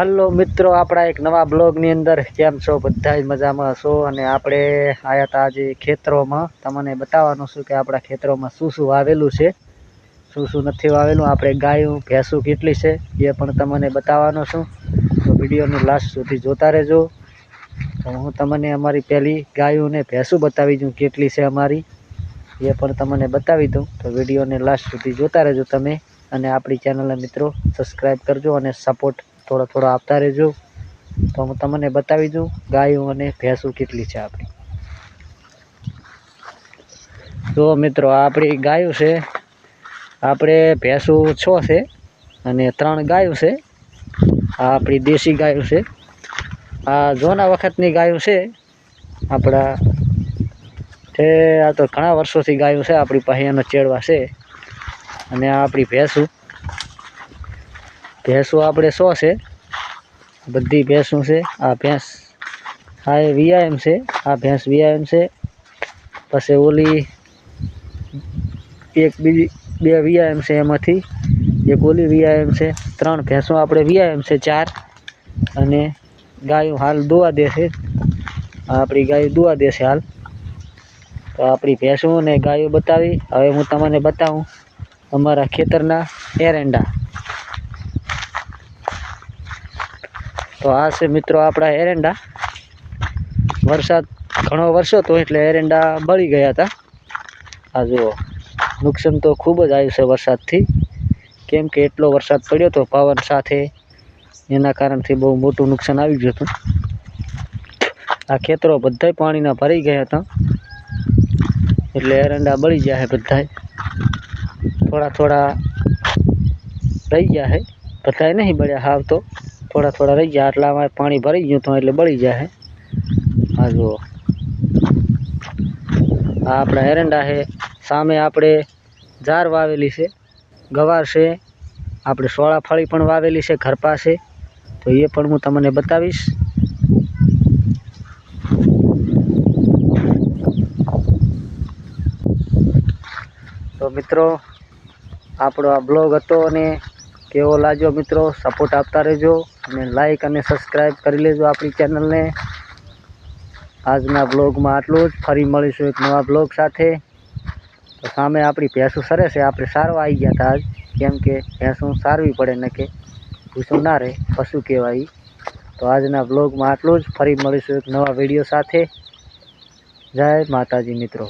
Hello મિત્રો, આપણા એક નવા બ્લોગની અંદર કેમ છો? બધા મજામાં છો અને આપણે આવ્યા હતા આજે ખેતરોમાં. તમને બતાવવાનું છું કે આપણા ખેતરોમાં શું શું વાવેલું છે, શું શું નથી વાવેલું, આપણે ગાયું, ભેંસું કેટલી છે, એ પણ તમને બતાવવાનો છું. તો વિડીયોની લાસ્ટ સુધી જોતા રહેજો. તો હું તમને અમારી પહેલી ગાયું ને ભેંસું બતાવી દઉં કેટલી છે અમારી. એ પણ તમને બતાવી દઉં. તો વિડીયોને લાસ્ટ સુધી જોતા રહેજો તમે. અને આપણી ચેનલને મિત્રો સબસ્ક્રાઈબ કરજો અને સપોર્ટ થોડો થોડો આપતા રહેજો. તો હું તમને બતાવી દઉં, ગાયો અને ભેંસું કેટલી છે આપણી. તો મિત્રો આપણી ગાયો છે. આપણે ભેંસું છ છે અને ત્રણ ગાયો છે. આ આપણી દેશી ગાયો છે. આ જોના વખતની ગાયો છે. આપણા છે આ તો ઘણા વર્ષોથી ગાયો છે, આપણી પાસે એનો ચેડવા છે. અને આ આપણી ભેંસું. ભેંસું આપણે સો છે. બધી ભેંસું છે, આ ભેંસ, આ એ વીઆઈએમ છે, આ ભેંસ વીઆઈએમ છે. પછી ઓલી એક બીજી, બે વીઆઈએમ છે એમાંથી. એક ઓલી વીઆઈએમ છે, ત્રણ ભેંસો આપણે વીઆઈએમ છે ચાર. અને ગાયો હાલ દોવા દે છે. આપણી ગાયો દોવા દે છે હાલ. તો આપણી ભેંસો અને ગાયો બતાવી. હવે હું તમને બતાવું અમારા ખેતરના એરંડા. તો આ છે મિત્રો આપણા એરંડા. વરસાદ ઘણો વરસ્યો હતો એટલે એરંડા બળી ગયા હતા. આ જુઓ, નુકસાન તો ખૂબ જ આવ્યું છે વરસાદથી. કેમ કે એટલો વરસાદ પડ્યો હતો પવન સાથે એના કારણથી બહુ મોટું નુકસાન આવી ગયું હતું. આ ખેતરો બધાય પાણીના ભરાઈ ગયા હતા. એટલે એરંડા બળી ગયા છે બધાય. થોડા થોડા રહી ગયા છે. બધાય નહીં બળ્યા હાવ તો. થોડા થોડા રહી ગયા આટલામાં પાણી ભરી ગયું હતું એટલે બળી જાય આ જુઓ. આ આપણા એરંડા છે સામે આપણે જાર વાવેલી છે, ગવાર છે, આપણે સોળા ફળી પણ વાવેલી છે ઘર પાસે તો એ પણ હું તમને બતાવીશ. તો મિત્રો, આપણો આ બ્લોગ હતો અને કેવો લાગ્યો મિત્રો? સપોર્ટ આપતા રહેજો. અને લાઈક અને સબસ્ક્રાઈબ કરી લેજો આપણી ચેનલને આજના બ્લોગમાં આટલું જ. ફરી મળીશું એક નવા બ્લોગ સાથે. તો સામે આપણી ભેંસું સરે છે, આપણે સારવા આવી ગયા હતા આજ. કેમ કે ભેંસું સારવી પડે ને કે ભૂસું ના રહે પશુ કહેવાય. તો આજના બ્લોગમાં આટલું જ. ફરી મળીશું એક નવા વીડિયો સાથે. જય માતાજી મિત્રો.